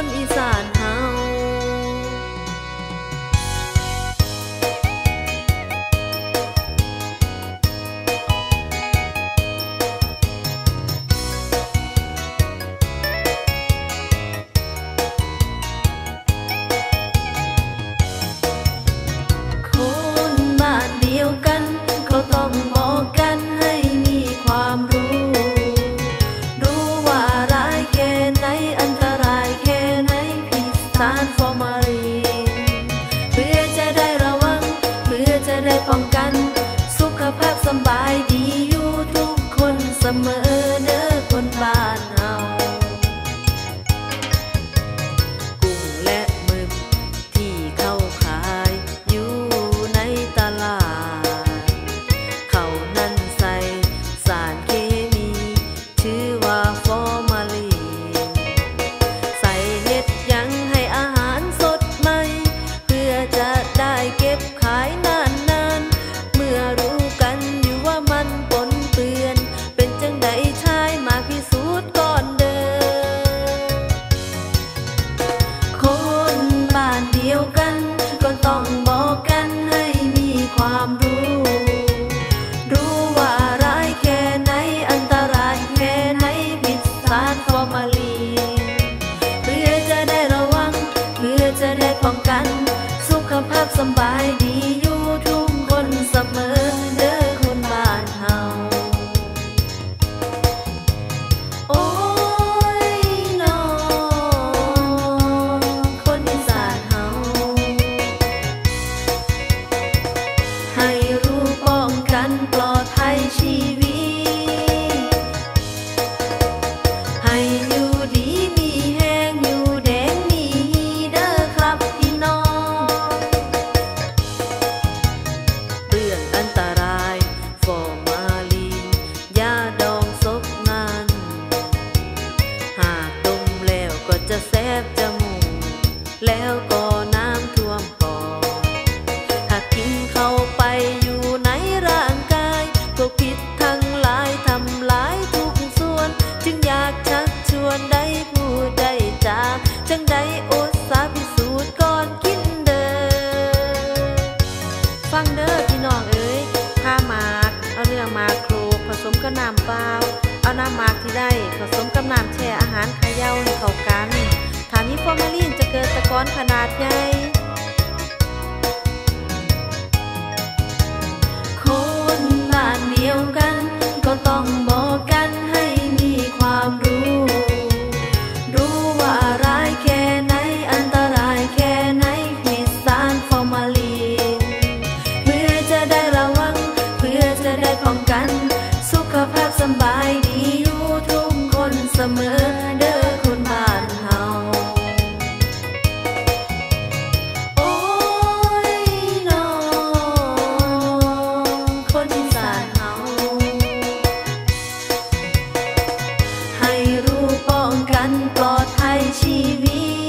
คนอีสานารฟอร์มาลีเพื่อจะได้ระวัง เพื่อจะได้ป้องกัน สุขภาพสบายดีอยู่ทุกคนเสมอเด้อคนบ้านเฮากุ้งและหมึกที่เข้าขายอยู่ในตลาด เขานั้นใส่สารเคมี ชื่อว่าฟอ รู้ ก็จะแสบจมูก แล้วก็น้ำท่วมปอดหากกินเข้าไปอยู่ในร่างกาย พวกพิษทั้งหลายทำลายทุกส่วน จึงอยากชักชวนได้ผู้ได้จาจังได้อ กิดตะกอนขนาดใหญ่คนบ้านเดียวกัน ก็ต้องบอกกันให้มีความรู้ รู้ว่าร้ายแค่ไหน อันตรายแค่ไหนพิษสารฟอร์มาลีนเพื่อจะได้ระวัง เพื่อจะได้ป้องกัน สุขภาพสบายดีอยู่ทุกคนเสมอันปลอดภัยชีวิต